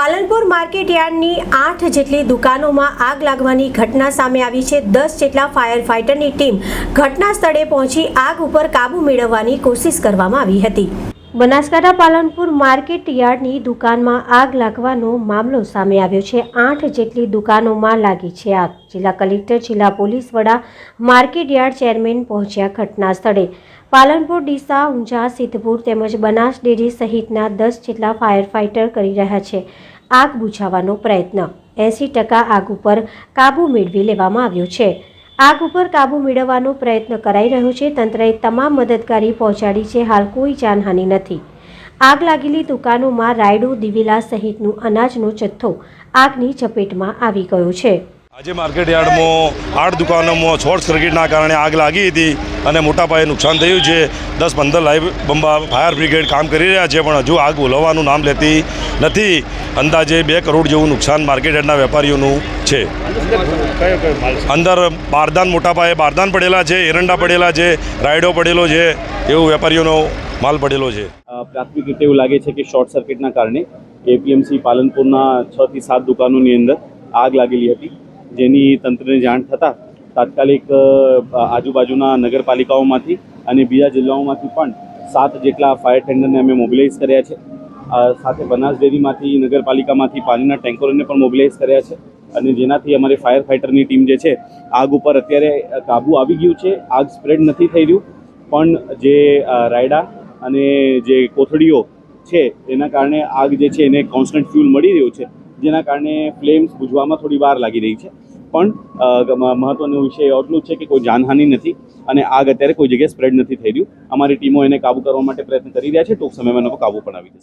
Palanpur market યાર્ડની આઠ જેટલી દુકાનોમાં આગ લાગવાની ઘટના સામે આવી છે. દસ જેટલા ફાયર ફાઇટરની ટીમ ઘટના સ્થળે પહોંચી આગ ઉપર કાબૂ મેળવવાની કોશિશ કરવામાં આવી હતી. બનાસકાંઠા પાલનપુર માર્કેટ યાર્ડની દુકાનમાં આગ લાગવાનો મામલો સામે આવ્યો છે. આઠ જેટલી દુકાનોમાં લાગી છે આગ. જિલ્લા કલેક્ટર, જિલ્લા પોલીસ વડા, માર્કેટ યાર્ડ ચેરમેન પહોંચ્યા ઘટના સ્થળે. પાલનપુર, ડીસા, ઊંઝા, સિદ્ધપુર તેમજ બનાસ ડેરી સહિતના દસ જેટલા ફાયર ફાઇટર કરી રહ્યા છે. આગ બુઝાવવાનો પ્રયત્ન. એંસી ટકા આગ ઉપર કાબૂ મેળવી લેવામાં આવ્યો છે. આગ ઉપર કાબૂ મેળવવાનો પ્રયત્ન કરાઈ રહ્યો છે. તંત્રએ તમામ મદદગારી પહોંચાડી છે. હાલ કોઈ જાનહાનિ નથી. આગ લાગેલી દુકાનોમાં રાયડો, દિવેલા સહિતનું અનાજનો જથ્થો આગની ચપેટમાં આવી ગયો છે. આજે માર્કેટ યાર્ડમાં આઠ દુકાનોમાં શોર્ટ સર્કિટના કારણે આગ લાગી હતી અને મોટા પાયે નુકસાન થયું છે. દસ પંદર લાઈવ બંબા ફાયર બ્રિગેડ કામ કરી રહ્યા છે, પણ હજુ આગ ઓલવવાનું નામ લેતી નથી. અંદાજે બે કરોડ જેવું નુકસાન માર્કેટ યાર્ડના વેપારીઓનું છે. અંદર બારદાન મોટા પાયે બારદાન પડેલા છે, એરંડા પડેલા છે, રાયડો પડેલો છે, એવું વેપારીઓનો માલ પડેલો છે. પ્રાથમિક રીતે એવું લાગે છે કે શોર્ટ સર્કિટના કારણે એપીએમસી પાલનપુરના છ થી સાત દુકાનોની અંદર આગ લાગેલી હતી, જેની તંત્રને જાણ થતાં તાત્કાલિક આજુબાજુના નગરપાલિકાઓમાંથી અને બીજા જિલ્લાઓમાંથી પણ સાત જેટલા ફાયર ટેન્ડરને અમે મોબિલાઇઝ કર્યા છે. સાથે બનાસ ડેરીમાંથી નગરપાલિકામાંથી પાણીના ટેન્કરોને પણ મોબિલાઇઝ કર્યા છે અને જેનાથી અમારી ફાયર ફાઇટરની ટીમ જે છે, આગ ઉપર અત્યારે કાબુ આવી ગયું છે. આગ સ્પ્રેડ નથી થઈ રહ્યું, પણ જે રાયડા અને જે કોથળીઓ છે એના કારણે આગ જે છે એને કોન્સ્ટન્ટ ફ્યુલ મળી રહ્યું છે, જેના કારણે ફ્લેમ્સ બુઝવામાં થોડી વાર લાગી રહી છે. પણ મહત્વનો વિષય એટલું છે કે કોઈ જાનહાનિ નથી અને આગ અત્યારે કોઈ જગ્યાએ સ્પ્રેડ નથી થઈ રહ્યું. અમારી ટીમો એને કાબુ કરવા માટે પ્રયત્ન કરી રહ્યા છે. ટૂંક સમયમાં એનો કાબુ પણ આવી જશે.